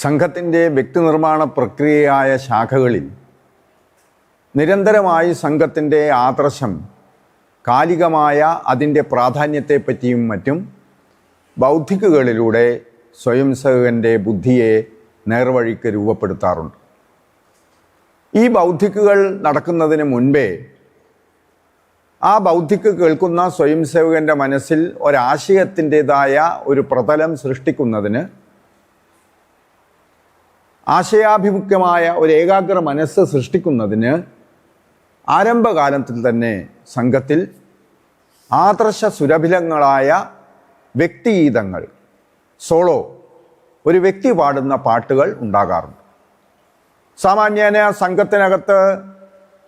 സംഘത്തിന്റെ വ്യക്തിനിർമ്മാണ പ്രക്രിയയായ ശാഖകളിൽ നിരന്തരമായി സംഘത്തിന്റെ ആദർശം കാലികമായ അതിന്റെ പ്രാധാന്യത്തെപ്പറ്റിയും മറ്റും ബൗദ്ധിക്കുകളിലൂടെ സ്വയം സേവകന്റെ ബുദ്ധിയെ നേർവഴിക്ക് രൂപപ്പെടുത്താറുണ്ട്. ഈ ബൗദ്ധിക്കുകൾ നടക്കുന്നതിന് മുൻപേ ആ ബൗദ്ധിക്ക് കേൾക്കുന്ന സ്വയം സേവകന്റെ മനസ്സിൽ ഒരാശയത്തിന്റെതായ ഒരു പ്രതലം സൃഷ്ടിക്കുന്നതിന് ആശയാഭിമുഖ്യമായ ഒരു ഏകാഗ്ര മനസ്സ് സൃഷ്ടിക്കുന്നതിന് ആരംഭകാലത്തിൽ തന്നെ സംഘത്തിൽ ആദർശ സുരഭിലങ്ങളായ വ്യക്തിഗീതങ്ങൾ സോളോ ഒരു വ്യക്തി പാടുന്ന പാട്ടുകൾ ഉണ്ടാകാറുണ്ട്. സാമാന്യേന സംഘത്തിനകത്ത്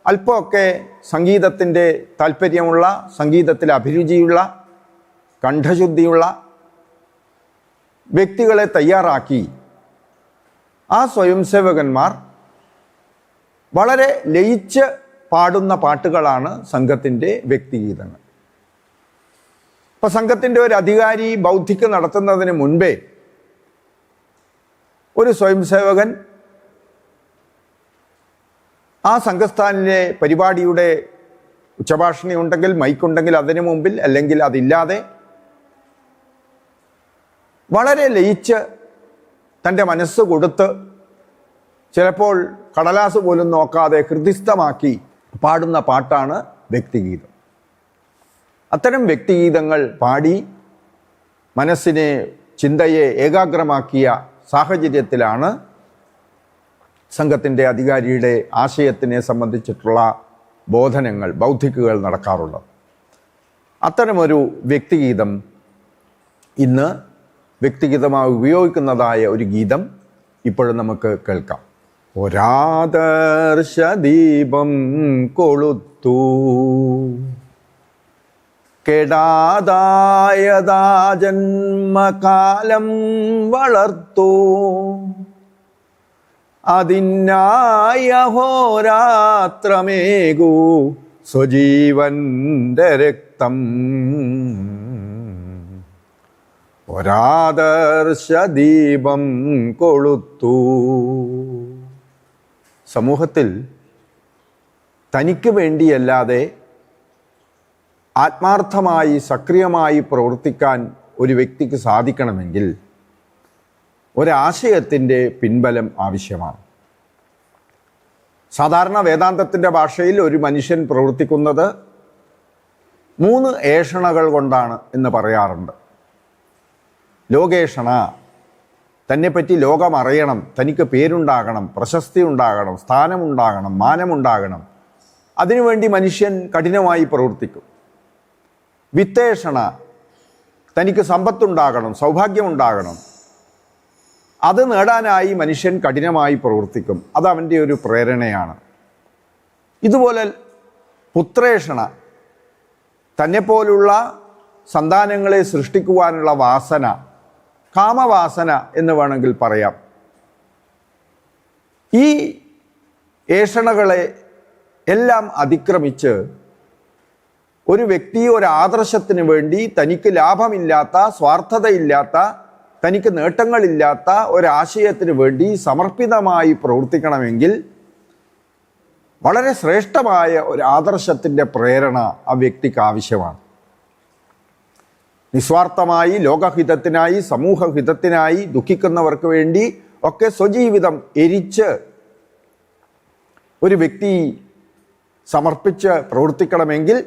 അല്പമൊക്കെ സംഗീതത്തിന്റെ താല്പര്യമുള്ള സംഗീതത്തിൽ അഭിരുചിയുള്ള കണ്ഠശുദ്ധിയുള്ള വ്യക്തികളെ തയ്യാറാക്കി ആ സ്വയംസേവകന്മാർ വളരെ ലയിച്ച് പാടുന്ന പാട്ടുകളാണ് സംഘത്തിന്റെ വ്യക്തിഗീതങ്ങൾ. ഇപ്പം സംഘത്തിന്റെ ഒരു അധികാരി ബൗദ്ധിക്ക് നടത്തുന്നതിന് മുൻപേ ഒരു സ്വയംസേവകൻ ആ സംഘസ്ഥാനിലെ പരിപാടിയുടെ ഉച്ചഭാഷണി ഉണ്ടെങ്കിൽ മൈക്കുണ്ടെങ്കിൽ അതിനു മുമ്പിൽ അല്ലെങ്കിൽ അതില്ലാതെ വളരെ ലയിച്ച് തന്റെ മനസ്സ് കൊടുത്ത് ചിലപ്പോൾ കടലാസ് പോലും നോക്കാതെ ഹൃദിസ്ഥമാക്കി പാടുന്ന പാട്ടാണ് വ്യക്തിഗീതം. അത്തരം വ്യക്തിഗീതങ്ങൾ പാടി മനസ്സിനെ ചിന്തയെ ഏകാഗ്രമാക്കിയ സാഹചര്യത്തിലാണ് സംഘത്തിന്റെ അധികാരിയുടെ ആശയത്തിനെ സംബന്ധിച്ചിട്ടുള്ള ബോധനങ്ങൾ ബൗദ്ധിക്കുകൾ നടക്കാറുള്ളത്. അത്തരമൊരു വ്യക്തിഗീതം ഇന്ന് വ്യക്തിഗീതമായി ഉപയോഗിക്കുന്നതായ ഒരു ഗീതം ഇപ്പോഴും നമുക്ക് കേൾക്കാം. ഒരാദർശ ദീപം കൊളുത്തു. കെടാതായതാ ജന്മകാലം വളർത്തു. അതിനായ ഹോരാത്രമേകൂ സ്വജീവന്റെ രക്തം. ഒരാദർശ ദീപം കൊളുത്തു. സമൂഹത്തിൽ തനിക്ക് വേണ്ടിയല്ലാതെ ആത്മാർത്ഥമായി സക്രിയമായി പ്രവർത്തിക്കാൻ ഒരു വ്യക്തിക്ക് സാധിക്കണമെങ്കിൽ ഒരാശയത്തിന്റെ പിൻബലം ആവശ്യമാണ്. സാധാരണ വേദാന്തത്തിന്റെ ഭാഷയിൽ ഒരു മനുഷ്യൻ പ്രവർത്തിക്കുന്നത് മൂന്ന് ഏഷണകൾ കൊണ്ടാണ് എന്ന് പറയാറുണ്ട്. ലോകേഷണ തന്നെപ്പറ്റി ലോകം അറിയണം തനിക്ക് പേരുണ്ടാകണം പ്രശസ്തി ഉണ്ടാകണം സ്ഥാനമുണ്ടാകണം മാനമുണ്ടാകണം. അതിനുവേണ്ടി മനുഷ്യൻ കഠിനമായി പ്രവർത്തിക്കും. വിത്തേഷണ തനിക്ക് സമ്പത്തുണ്ടാകണം സൗഭാഗ്യമുണ്ടാകണം. അത് നേടാനായി മനുഷ്യൻ കഠിനമായി പ്രവർത്തിക്കും. അത് ഒരു പ്രേരണയാണ്. ഇതുപോലെ പുത്രേഷണ തന്നെപ്പോലുള്ള സന്താനങ്ങളെ സൃഷ്ടിക്കുവാനുള്ള വാസന കാമവാസന എന്ന് വേണമെങ്കിൽ പറയാം. ഈ ഏഷണകളെ എല്ലാം അതിക്രമിച്ച് ഒരു വ്യക്തി ഒരു ആദർശത്തിന് വേണ്ടി തനിക്ക് ലാഭമില്ലാത്ത സ്വാർത്ഥതയില്ലാത്ത തനിക്ക് നേട്ടങ്ങളില്ലാത്ത ഒരാശയത്തിന് വേണ്ടി സമർപ്പിതമായി പ്രവർത്തിക്കണമെങ്കിൽ വളരെ ശ്രേഷ്ഠമായ ഒരു ആദർശത്തിന്റെ പ്രേരണ ആ വ്യക്തിക്ക് ആവശ്യമാണ്. നിസ്വാർത്ഥമായി ലോകഹിതത്തിനായി സമൂഹഹിതത്തിനായി ദുഃഖിക്കുന്നവർക്ക് വേണ്ടി ഒക്കെ സ്വജീവിതം എരിച്ച് ഒരു വ്യക്തി സമർപ്പിച്ച് പ്രവർത്തിക്കണമെങ്കിൽ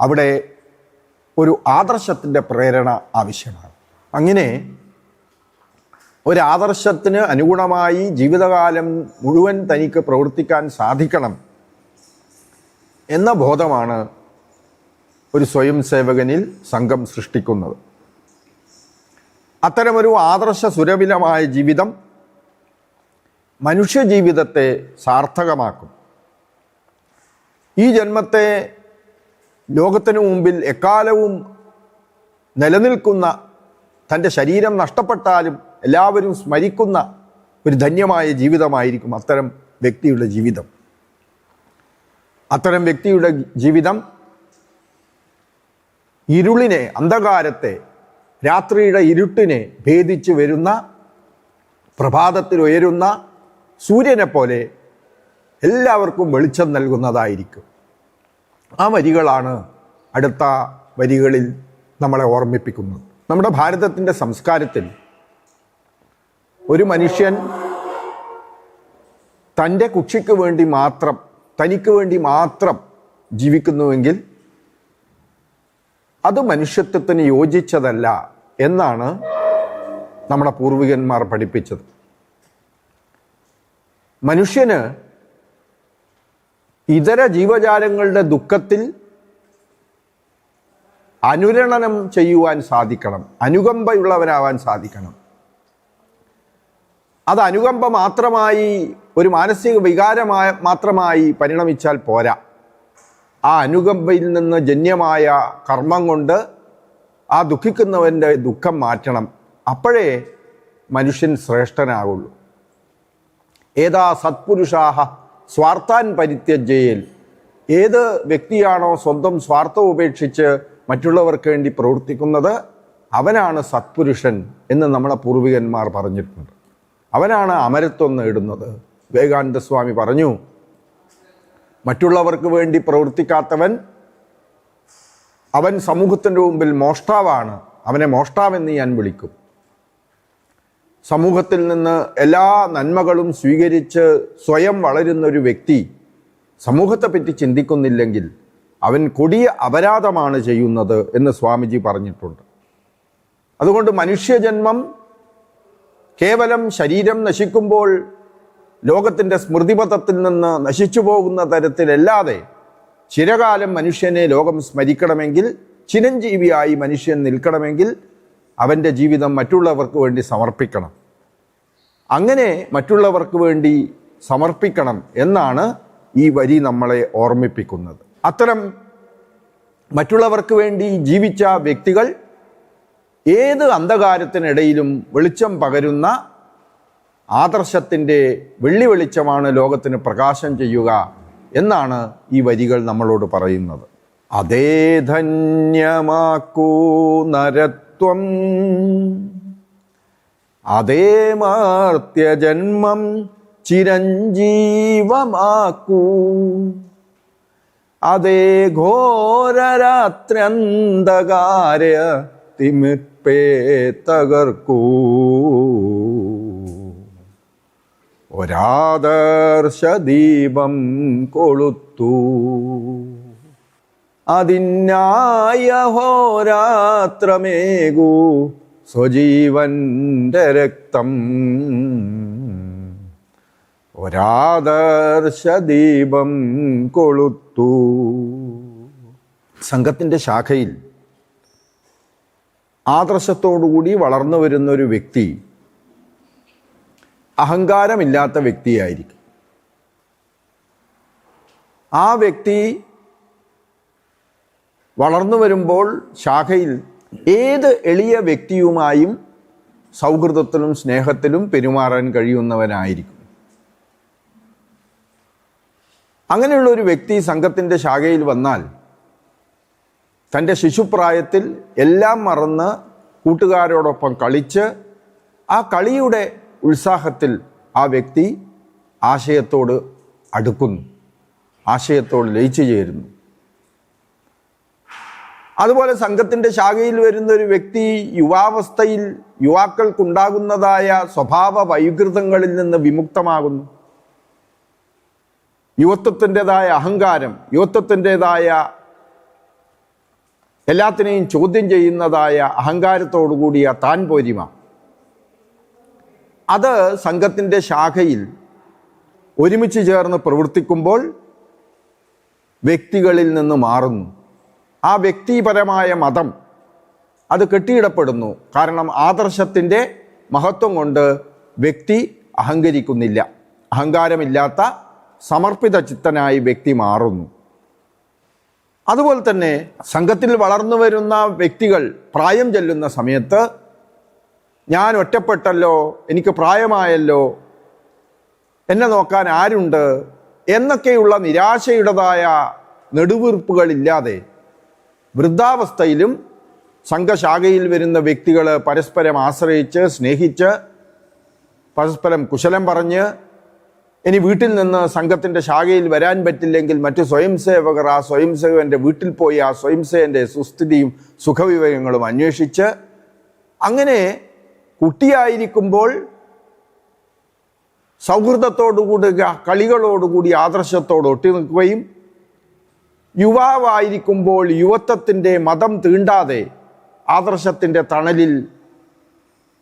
അവിടെ ഒരു ആദർശത്തിന്റെ പ്രേരണ ആവശ്യമാണ്. അങ്ങനെ ഒരു ആദർശത്തിന് അനുഗുണമായി ജീവിതകാലം മുഴുവൻ തനിക്ക് പ്രവർത്തിക്കാൻ സാധിക്കണം എന്ന ബോധമാണ് ഒരു സ്വയം സേവകനിൽ സംഘം സൃഷ്ടിക്കുന്നത്. അത്തരമൊരു ആദർശ സുരവിലമായ ജീവിതം മനുഷ്യജീവിതത്തെ സാർത്ഥകമാക്കും. ഈ ജന്മത്തെ ലോകത്തിനു മുമ്പിൽ എക്കാലവും നിലനിൽക്കുന്ന തന്റെ ശരീരം നഷ്ടപ്പെട്ടാലും എല്ലാവരും സ്മരിക്കുന്ന ഒരു ധന്യമായ ജീവിതമായിരിക്കും അത്തരം വ്യക്തിയുടെ ജീവിതം. അത്തരം വ്യക്തിയുടെ ജീവിതം ഇരുളിനെ അന്ധകാരത്തെ രാത്രിയുടെ ഇരുട്ടിനെ ഭേദിച്ചു വരുന്ന പ്രഭാതത്തിൽ ഉയരുന്ന സൂര്യനെ പോലെ എല്ലാവർക്കും വെളിച്ചം നൽകുന്നതായിരിക്കും. ആ വരികളാണ് അടുത്ത വരികളിൽ നമ്മളെ ഓർമ്മിപ്പിക്കുന്നത്. നമ്മുടെ ഭാരതത്തിന്റെ സംസ്കാരത്തിൽ ഒരു മനുഷ്യൻ തന്റെ കുക്ഷിക്ക് വേണ്ടി മാത്രം തനിക്ക് വേണ്ടി മാത്രം ജീവിക്കുന്നുവെങ്കിൽ അത് മനുഷ്യത്വത്തിന് യോജിച്ചതല്ല എന്നാണ് നമ്മുടെ പൂർവികന്മാർ പഠിപ്പിച്ചത്. മനുഷ്യന് ഇതര ജീവജാലങ്ങളുടെ ദുഃഖത്തിൽ അനുരണനം ചെയ്യുവാൻ സാധിക്കണം അനുകമ്പയുള്ളവനാവാൻ സാധിക്കണം. അത് അനുകമ്പ മാത്രമായി ഒരു മാനസിക വികാരമായ മാത്രമായി പരിണമിച്ചാൽ പോരാ. ആ അനുകമ്പയിൽ നിന്ന് ജന്യമായ കർമ്മം കൊണ്ട് ആ ദുഃഖിക്കുന്നവന്റെ ദുഃഖം മാറ്റണം. അപ്പോഴേ മനുഷ്യൻ ശ്രേഷ്ഠനാകുള്ളൂ. ഏതാ സത്പുരുഷാഹ സ്വാർത്ഥാൻ പരിത്യജയിൽ ഏത് വ്യക്തിയാണോ സ്വന്തം സ്വാർത്ഥം ഉപേക്ഷിച്ച് മറ്റുള്ളവർക്ക് വേണ്ടി പ്രവർത്തിക്കുന്നത് അവനാണ് സത്പുരുഷൻ എന്ന് നമ്മളെ പൂർവികന്മാർ പറഞ്ഞിട്ടുണ്ട്. അവനാണ് അമരത്വം നേടുന്നത്. വിവേകാനന്ദ സ്വാമി പറഞ്ഞു മറ്റുള്ളവർക്ക് വേണ്ടി പ്രവർത്തിക്കാത്തവൻ അവൻ സമൂഹത്തിന്റെ മുമ്പിൽ മോഷ്ടാവാണ്. അവനെ മോഷ്ടാവെന്ന് ഞാൻ വിളിക്കും. സമൂഹത്തിൽ നിന്ന് എല്ലാ നന്മകളും സ്വീകരിച്ച് സ്വയം വളരുന്ന ഒരു വ്യക്തി സമൂഹത്തെപ്പറ്റി ചിന്തിക്കുന്നില്ലെങ്കിൽ അവൻ കൊടിയ അപരാധമാണ് ചെയ്യുന്നത് എന്ന് സ്വാമിജി പറഞ്ഞിട്ടുണ്ട്. അതുകൊണ്ട് മനുഷ്യജന്മം കേവലം ശരീരം നശിക്കുമ്പോൾ ലോകത്തിന്റെ സ്മൃതിപഥത്തിൽ നിന്ന് നശിച്ചു പോകുന്ന തരത്തിലല്ലാതെ ചിരകാലം മനുഷ്യനെ ലോകം സ്മരിക്കണമെങ്കിൽ ചിരഞ്ജീവിയായി മനുഷ്യൻ നിൽക്കണമെങ്കിൽ അവന്റെ ജീവിതം മറ്റുള്ളവർക്ക് വേണ്ടി സമർപ്പിക്കണം. അങ്ങനെ മറ്റുള്ളവർക്ക് വേണ്ടി സമർപ്പിക്കണം എന്നാണ് ഈ വരി നമ്മളെ ഓർമ്മിപ്പിക്കുന്നത്. അത്തരം മറ്റുള്ളവർക്ക് വേണ്ടി ജീവിച്ച വ്യക്തികൾ ഏത് അന്ധകാരത്തിനിടയിലും വെളിച്ചം പകരുന്ന ആദർശത്തിന്റെ വെള്ളി വെളിച്ചമാണ് ലോകത്തിന് പ്രകാശം ചെയ്യുക എന്നാണ് ഈ വരികൾ നമ്മളോട് പറയുന്നത്. അതേ ധന്യമാക്കൂ നരത്വം. അതേ മാർത്യജന്മം ചിരഞ്ജീവമാക്കൂ. അതേ ഘോരരാത്രന്ധകാര തിമിപ്പേ തകർക്കൂ. ഒരാദർശ ദീപം കൊളുത്തു. അതിനായ ഹോരാത്രമേകൂ സ്വജീവന്റെ രക്തം. ഒരാദർശ ദീപം കൊളുത്തു. സംഘത്തിന്റെ ശാഖയിൽ ആദർശത്തോടുകൂടി വളർന്നു വരുന്ന ഒരു വ്യക്തി അഹങ്കാരമില്ലാത്ത വ്യക്തിയായിരിക്കും. ആ വ്യക്തി വളർന്നു വരുമ്പോൾ ശാഖയിൽ ഏത് എളിയ വ്യക്തിയുമായും സൗഹൃദത്തിലും സ്നേഹത്തിലും പെരുമാറാൻ കഴിയുന്നവനായിരിക്കും. അങ്ങനെയുള്ള ഒരു വ്യക്തി സംഘത്തിന്റെ ശാഖയിൽ വന്നാൽ തന്റെ ശിശുപ്രായത്തിൽ എല്ലാം മറന്ന് കൂട്ടുകാരോടൊപ്പം കളിച്ച് ആ കളിയുടെ ഉത്സാഹത്തിൽ ആ വ്യക്തി ആശയത്തോട് അടുക്കുന്നു. ആശയത്തോട് ലയിച്ചു ചേരുന്നു. അതുപോലെ സംഘത്തിന്റെ ശാഖയിൽ വരുന്ന ഒരു വ്യക്തി യുവാവസ്ഥയിൽ യുവാക്കൾക്കുണ്ടാകുന്നതായ സ്വഭാവ വൈകൃതങ്ങളിൽ നിന്ന് വിമുക്തമാകുന്നു. യുവത്വത്തിന്റെതായ അഹങ്കാരം യുവത്വത്തിന്റെതായ എല്ലാത്തിനെയും ചോദ്യം ചെയ്യുന്നതായ അഹങ്കാരത്തോടു കൂടിയ താൻ പോരിമ. അത് സംഘത്തിന്റെ ശാഖയിൽ ഒരുമിച്ച് ചേർന്ന് പ്രവർത്തിക്കുമ്പോൾ വ്യക്തികളിൽ നിന്ന് മാറുന്നു. ആ വ്യക്തിപരമായ മതം അത് കെട്ടിയിടപ്പെടുന്നു. കാരണം ആദർശത്തിന്റെ മഹത്വം കൊണ്ട് വ്യക്തി അഹങ്കരിക്കുന്നില്ല. അഹങ്കാരമില്ലാത്ത സമർപ്പിത ചിത്തനായി വ്യക്തി മാറുന്നു. അതുപോലെ തന്നെ സംഘത്തിൽ വളർന്നു വരുന്ന വ്യക്തികൾ പ്രായം ചെല്ലുന്ന സമയത്ത് ഞാൻ ഒറ്റപ്പെട്ടല്ലോ എനിക്ക് പ്രായമായല്ലോ എന്നെ നോക്കാൻ ആരുണ്ട്? എന്നൊക്കെയുള്ള നിരാശയുടേതായ നെടുവീർപ്പുകളില്ലാതെ വൃദ്ധാവസ്ഥയിലും സംഘശാഖയിൽ വരുന്ന വ്യക്തികൾ പരസ്പരം ആശ്രയിച്ച് സ്നേഹിച്ച് പരസ്പരം കുശലം പറഞ്ഞ് ഇനി വീട്ടിൽ നിന്ന് സംഘത്തിന്റെ ശാഖയിൽ വരാൻ പറ്റില്ലെങ്കിൽ മറ്റു സ്വയം സേവകർ ആ സ്വയം സേവകന്റെ വീട്ടിൽ പോയി ആ സ്വയം സേവന്റെ സുസ്ഥിതിയും സുഖവിവരങ്ങളും അന്വേഷിച്ച് അങ്ങനെ കുട്ടിയായിരിക്കുമ്പോൾ സൗഹൃദത്തോടുകൂടി കളികളോടുകൂടി ആദർശത്തോട് ഒട്ടി നിൽക്കുകയും യുവാവായിരിക്കുമ്പോൾ യുവത്വത്തിന്റെ മതം തീണ്ടാതെ ആദർശത്തിന്റെ തണലിൽ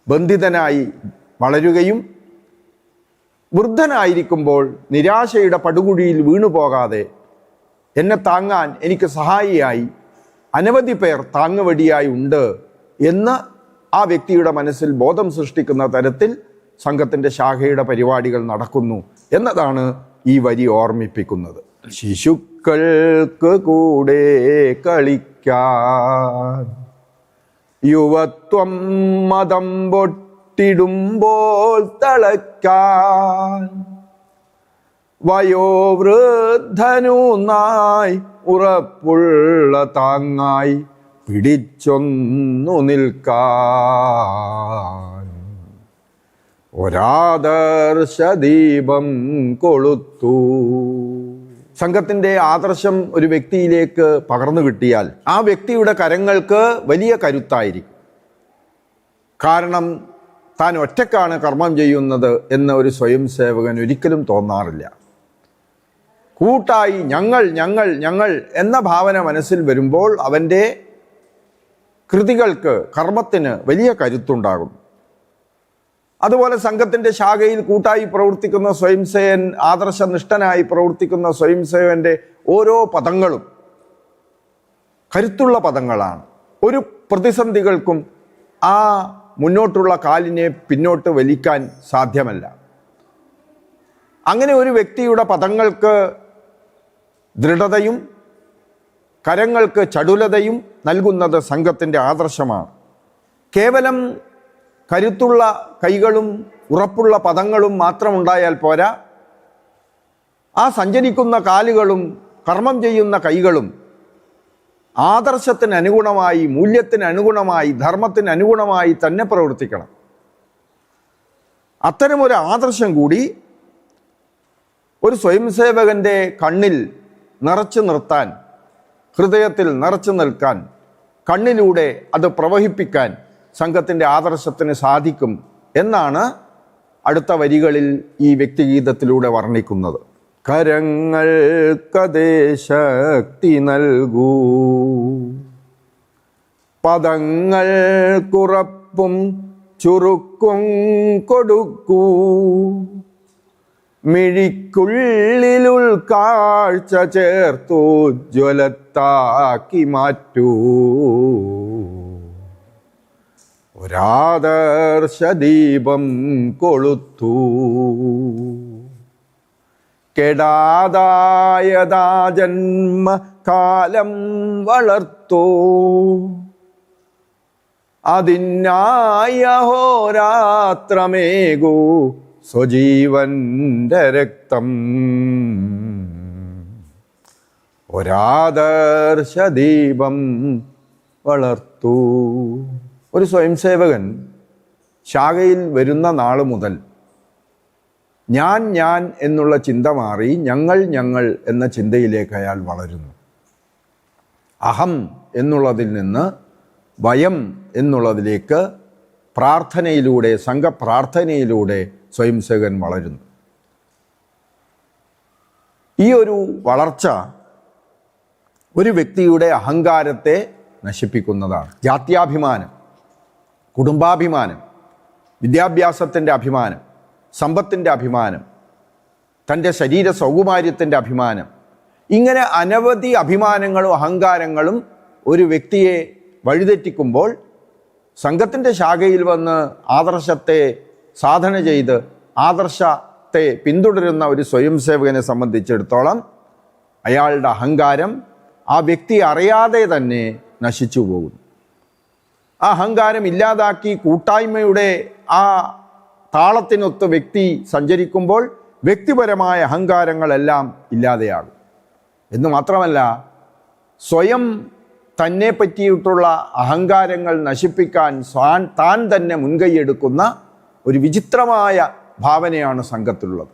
ബന്ധിതനായി വളരുകയും വൃദ്ധനായിരിക്കുമ്പോൾ നിരാശയുടെ പടുകുഴിയിൽ വീണുപോകാതെ എന്നെ താങ്ങാൻ എനിക്ക് സഹായിയായി അനവധി പേർ താങ്ങുവടിയായി ഉണ്ട് എന്ന് ആ വ്യക്തിയുടെ മനസ്സിൽ ബോധം സൃഷ്ടിക്കുന്ന തരത്തിൽ സംഘത്തിന്റെ ശാഖയുടെ പരിപാടികൾ നടക്കുന്നു എന്നതാണ് ഈ വരി ഓർമ്മിപ്പിക്കുന്നത്. ശിശുക്കൾക്ക് കൂടെ കളിക്കാൻ യുവത്വം മതം പൊട്ടിടുമ്പോൾ തളയ്ക്കാൻ വയോവൃദ്ധനു നായി ഉറപ്പുള്ള താങ്ങായി പിടിച്ചൊന്നു നിൽക്കാൻ. ഒരാദർശ ദീപം കൊളുത്തു. സംഘത്തിന്റെ ആദർശം ഒരു വ്യക്തിയിലേക്ക് പകർന്നു കിട്ടിയാൽ ആ വ്യക്തിയുടെ കരങ്ങൾക്ക് വലിയ കരുത്തായിരിക്കും. കാരണം താൻ ഒറ്റക്കാണ് കർമ്മം ചെയ്യുന്നത് എന്ന് ഒരു സ്വയം സേവകൻ ഒരിക്കലും തോന്നാറില്ല. കൂട്ടായി ഞങ്ങൾ ഞങ്ങൾ ഞങ്ങൾ എന്ന ഭാവന മനസ്സിൽ വരുമ്പോൾ അവന്റെ കൃതികൾക്ക് കർമ്മത്തിന് വലിയ കരുത്തുണ്ടാകും. അതുപോലെ സംഘത്തിന്റെ ശാഖയിൽ കൂട്ടായി പ്രവർത്തിക്കുന്ന സ്വയംസേവൻ ആദർശനിഷ്ഠനായി പ്രവർത്തിക്കുന്ന സ്വയംസേവന്റെ ഓരോ പദങ്ങളും കരുത്തുള്ള പദങ്ങളാണ്. ഒരു പ്രതിസന്ധികൾക്കും ആ മുന്നോട്ടുള്ള കാലിനെ പിന്നോട്ട് വലിക്കാൻ സാധ്യമല്ല. അങ്ങനെ ഒരു വ്യക്തിയുടെ പദങ്ങൾക്ക് ദൃഢതയും കരങ്ങൾക്ക് ചടുലതയും നൽകുന്നത് സംഘത്തിന്റെ ആദർശമാണ്. കേവലം കരുത്തുള്ള കൈകളും ഉറപ്പുള്ള പദങ്ങളും മാത്രമുണ്ടായാൽ പോരാ. ആ സഞ്ചരിക്കുന്ന കാലുകളും കർമ്മം ചെയ്യുന്ന കൈകളും ആദർശത്തിന് അനുഗുണമായി മൂല്യത്തിന് അനുഗുണമായി ധർമ്മത്തിന് അനുഗുണമായി തന്നെ പ്രവർത്തിക്കണം. അത്തരമൊരു ആദർശം കൂടി ഒരു സ്വയംസേവകന്റെ കണ്ണിൽ നിറച്ചു നിർത്താൻ ഹൃദയത്തിൽ നിറച്ചു നിൽക്കാൻ കണ്ണിലൂടെ അത് പ്രവഹിപ്പിക്കാൻ സംഘത്തിന്റെ ആദർശത്തിന് സാധിക്കും എന്നാണ് അടുത്ത വരികളിൽ ഈ വ്യക്തിഗീതത്തിലൂടെ വർണിക്കുന്നത്. കരങ്ങൾ ശക്തി നൽകൂ. പദങ്ങൾ കുറപ്പും ചുരുക്കും കൊടുക്കൂ. മിഴിക്കുള്ളിലുൾ കാഴ്ച ചേർത്തു ജ്വലത്താക്കി മാറ്റൂ. ഒരാദർശ ദീപം കൊളുത്തു. കെടാതായതാ ജന്മ കാലം വളർത്തൂ. അതിനായ ഹോരാത്രമേകൂ സ്വജീവന്റെ രക്തം. ഒരാദർശ ദീപം വളർത്തു. ഒരു സ്വയംസേവകൻ ശാഖയിൽ വരുന്ന നാൾ മുതൽ ഞാൻ ഞാൻ എന്നുള്ള ചിന്ത മാറി ഞങ്ങൾ ഞങ്ങൾ എന്ന ചിന്തയിലേക്ക് അയാൾ വളരുന്നു. അഹം എന്നുള്ളതിൽ നിന്ന് വയം എന്നുള്ളതിലേക്ക് പ്രാർത്ഥനയിലൂടെ സംഘപ്രാർത്ഥനയിലൂടെ സ്വയംസേവകൻ വളരുന്നു. ഈ ഒരു വളർച്ച ഒരു വ്യക്തിയുടെ അഹങ്കാരത്തെ നശിപ്പിക്കുന്നതാണ്. ജാത്യാഭിമാനം കുടുംബാഭിമാനം വിദ്യാഭ്യാസത്തിന്റെ അഭിമാനം സമ്പത്തിന്റെ അഭിമാനം തന്റെ ശരീര സൗകുമാര്യത്തിന്റെ അഭിമാനം ഇങ്ങനെ അനവധി അഭിമാനങ്ങളും അഹങ്കാരങ്ങളും ഒരു വ്യക്തിയെ വഴിതെറ്റിക്കുമ്പോൾ സംഘത്തിന്റെ ശാഖയിൽ വന്ന് ആദർശത്തെ സാധന ചെയ്ത് ആദർശത്തെ പിന്തുടരുന്ന ഒരു സ്വയം സേവകനെ സംബന്ധിച്ചിടത്തോളം അയാളുടെ അഹങ്കാരം ആ വ്യക്തി അറിയാതെ തന്നെ നശിച്ചു പോകുന്നു. ആ അഹങ്കാരം ഇല്ലാതാക്കി കൂട്ടായ്മയുടെ ആ താളത്തിനൊത്ത് വ്യക്തി സഞ്ചരിക്കുമ്പോൾ വ്യക്തിപരമായ അഹങ്കാരങ്ങളെല്ലാം ഇല്ലാതെയാകും. എന്ന് മാത്രമല്ല സ്വയം തന്നെ പറ്റിയിട്ടുള്ള അഹങ്കാരങ്ങൾ നശിപ്പിക്കാൻ താൻ തന്നെ മുൻകൈയെടുക്കുന്ന ഒരു വിചിത്രമായ ഭാവനയാണ് സംഘത്തിലുള്ളത്.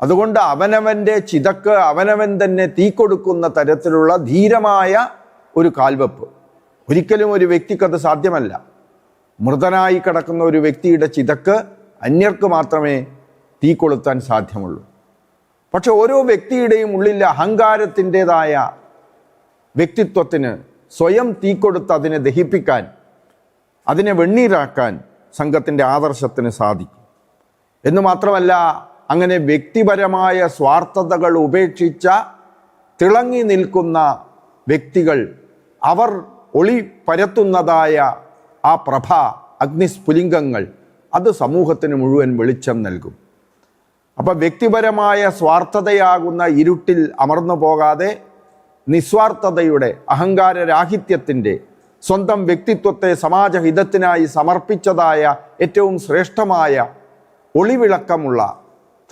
അതുകൊണ്ട് അവനവന്റെ ചിതക്ക് അവനവൻ തന്നെ തീ കൊടുക്കുന്ന തരത്തിലുള്ള ധീരമായ ഒരു കാൽവെപ്പ്. ഒരിക്കലും ഒരു വ്യക്തിക്കത് സാധ്യമല്ല. മൃതനായി കിടക്കുന്ന ഒരു വ്യക്തിയുടെ ചിതക്ക് അന്യർക്ക് മാത്രമേ തീ കൊളുത്താൻ സാധ്യമുള്ളൂ. പക്ഷെ ഓരോ വ്യക്തിയുടെയും ഉള്ളിലെ അഹങ്കാരത്തിന്റെതായ വ്യക്തിത്വത്തിന് സ്വയം തീ കൊടുത്ത് അതിനെ ദഹിപ്പിക്കാൻ അതിനെ വെണ്ണീരാക്കാൻ സംഘത്തിന്റെ ആദർശത്തിന് സാധിക്കും. എന്ന് മാത്രമല്ല അങ്ങനെ വ്യക്തിപരമായ സ്വാർത്ഥതകൾ ഉപേക്ഷിച്ച തിളങ്ങി നിൽക്കുന്ന വ്യക്തികൾ അവർ ഒളി പരത്തുന്നതായ ആ പ്രഭ അഗ്നിസ്ഫുലിംഗങ്ങൾ അത് സമൂഹത്തിന് മുഴുവൻ വെളിച്ചം നൽകും. അപ്പം വ്യക്തിപരമായ സ്വാർത്ഥതയാകുന്ന ഇരുട്ടിൽ അമർന്നു പോകാതെ നിസ്വാർത്ഥതയുടെ അഹങ്കാരരാഹിത്യത്തിന്റെ സ്വന്തം വ്യക്തിത്വത്തെ സമാജഹിതത്തിനായി സമർപ്പിച്ചതായ ഏറ്റവും ശ്രേഷ്ഠമായ ഒളിവിളക്കമുള്ള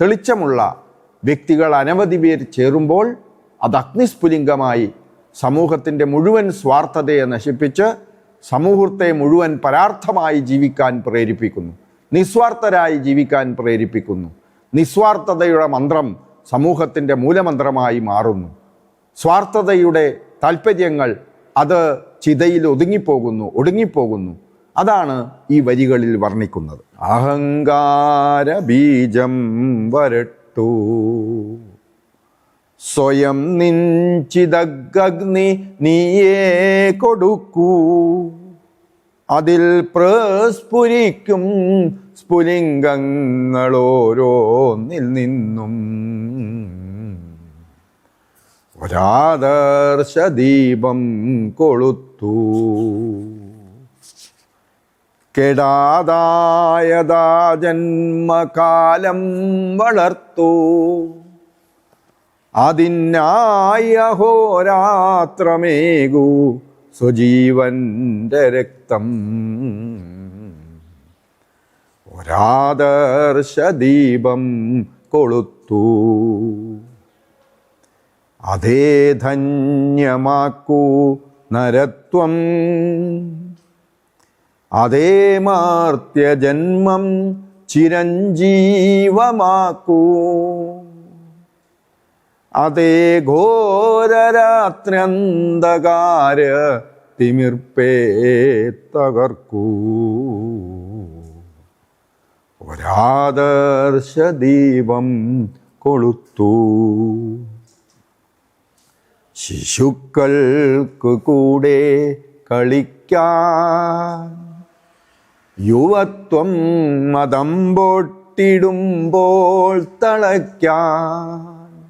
തെളിച്ചമുള്ള വ്യക്തികൾ അനവധി പേർ ചേരുമ്പോൾ അത് അഗ്നിസ്ഫുലിംഗമായി സമൂഹത്തിന്റെ മുഴുവൻ സ്വാർത്ഥതയെ നശിപ്പിച്ച് സമൂഹത്തെ മുഴുവൻ പരാർത്ഥമായി ജീവിക്കാൻ പ്രേരിപ്പിക്കുന്നു. നിസ്വാർത്ഥരായി ജീവിക്കാൻ പ്രേരിപ്പിക്കുന്നു. നിസ്വാർത്ഥതയുടെ മന്ത്രം സമൂഹത്തിന്റെ മൂലമന്ത്രമായി മാറുന്നു. സ്വാർത്ഥതയുടെ താല്പര്യങ്ങൾ അത് ചിതയിൽ ഒതുങ്ങിപ്പോകുന്നു ഒടുങ്ങിപ്പോകുന്നു. അതാണ് ഈ വരികളിൽ വർണിക്കുന്നത്. അഹങ്കാര ബീജം വരട്ടു. സ്വയം നിഞ്ചിതഗ്നി നീയേ കൊടുക്കൂ. അതിൽ പ്രസ്ഫുരിക്കും സ്ഫുലിംഗങ്ങളോരോന്നിൽ നിന്നും. ഒരാദർശദീപം കൊളുത്തു. കെടാതായതാ ജന്മകാലം വളർത്തു. അതിനായ അഹോരാത്രമേകൂ സ്വജീവന്റെ രക്തം. ഒരാദർശദീപം കൊളുത്തു. അതേ ധന്യമാക്കൂ നരത്വം. അതേ മാർത്യജന്മം ചിരഞ്ജീവമാക്കൂ. അതേ ഘോരരാത്രന്ധകാര തിമിർപ്പേ തകർക്കൂ. ഒരാദർശദീപം കൊളുത്തു. ശിശുക്കൾക്ക് കൂടെ കളിക്കാൻ. യുവത്വം മതം പൊട്ടിടുമ്പോൾ തളയ്ക്കാൻ.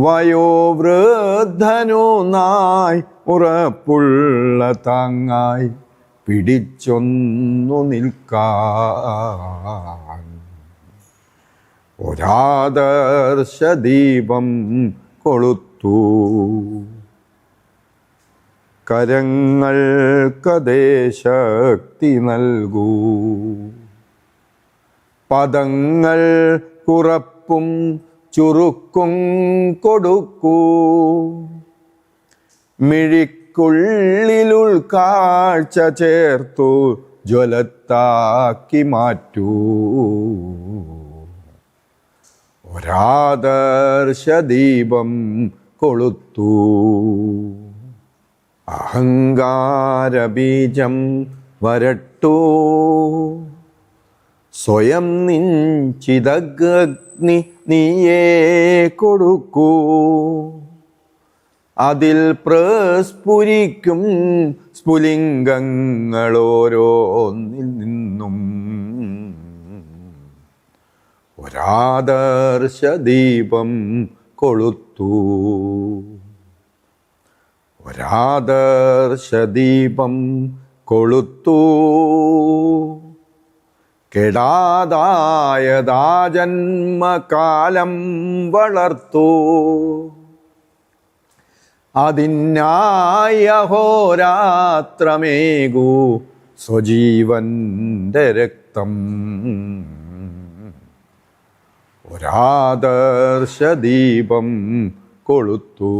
വയോവൃദ്ധനോ നായി ഉറപ്പുള്ള താങ്ങായി പിടിച്ചൊന്നു നിൽക്കാൻ. ഒരാദർശദീപം കൊളുത്തു കരങ്ങൾക്കതേ ശക്തി നൽകൂ. പദങ്ങൾ കുറപ്പും ചുരുക്കും കൊടുക്കൂ. മിഴിക്കുള്ളിലുൾക്കാഴ്ച ചേർത്തു ജ്വലത്താക്കി മാറ്റൂ. ഒരാദർശദീപം കൊളുത്തു. അഹങ്കാരബീജം വരട്ടു. സ്വയം നിഞ്ചിതഗ്നി നീയേ കൊടുക്കൂ. അതിൽ പ്രസ്ഫുരിക്കും സ്ഫുലിംഗങ്ങളോരോന്നിൽ നിന്നും. ഒരാദർശദീപം കൊളുത്തു. ഒരാദർശദീപം കൊളുത്തു. കെടാതായതാ ജന്മകാലം വളർത്തു. അതിനായി അഹോരാത്രമേകൂ സ്വജീവന്റെ രക്തം. ഒരാദർശദീപം കൊളുത്തു.